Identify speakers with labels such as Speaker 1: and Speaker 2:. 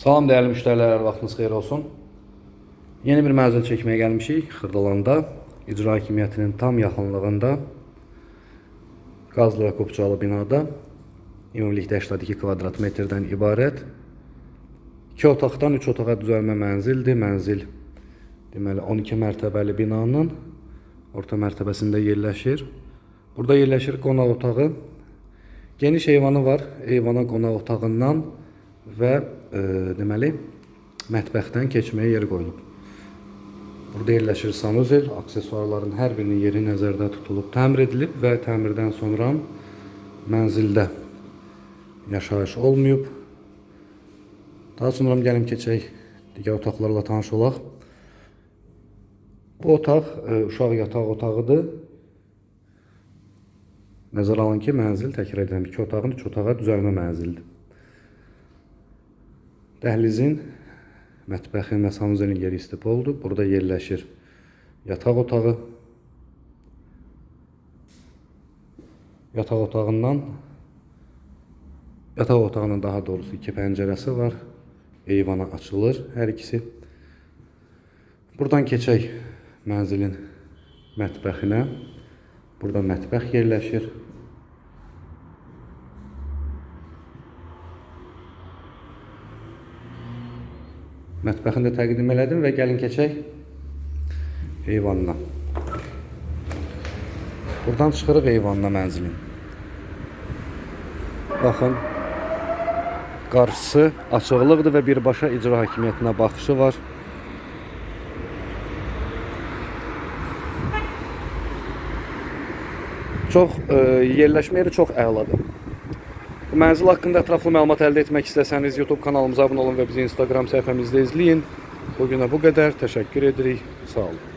Speaker 1: Salam değerli müşteriler, vaxtınız xeyir olsun. Yeni bir mənzil çəkməyə gəlmişik Xırdalanda, icra hakimiyyətinin tam yaxınlığında, qazlı və qopçalı binada, ümumilikdə 82 kvadrat metrdən ibarət 2 otaqdan 3 otağa düzəlmə mənzildir. Mənzil deməli 12 mərtəbəli binanın orta mərtəbəsində yerləşir. Burada yerləşir qonaq otağı. Geniş eyvanı var. Eyvana qonaq otağından və e, deməli mətbəxdən keçməyə yer qoyulub. Burada yerləşir sanuzel, aksesuarların hər birinin yeri nəzərdə tutulub, təmir edilib və təmirdən sonra mənzildə yaşayış olmayıb. Daha sonra gəlin keçək digər otaqlarla tanış olaq. Bu otaq e, uşaq yataq otağıdır. Nəzərə alın ki, mənzil təkrar edirəm, 2 otağın 3 otağa düzəlmə mənzildir. Dəhlizin, mətbəxin və sanuzelin yeri istipoldur. Burada yerləşir yataq otağı. Yataq otağından Yataq otağının daha doğrusu iki pəncərəsi var. Eyvana açılır hər ikisi. Buradan keçək mənzilin mətbəxinə. Burada mətbəx yerləşir. Mətbəxini də təqdim elədim və gəlin keçək eyvanına. Buradan çıxırıq eyvanına mənzilin. Baxın, qarşısı açıqlıqdır və birbaşa icra hakimiyyətinə baxışı var. Çox e, yerləşmə yeri çox əladır. Bu mənzil haqqında ətraflı məlumat əldə etmək istəsəniz YouTube kanalımıza abunə olun və bizi Instagram səhifəmizdə izləyin. Bu günə bu qədər. Təşəkkür edirik. Sağ olun.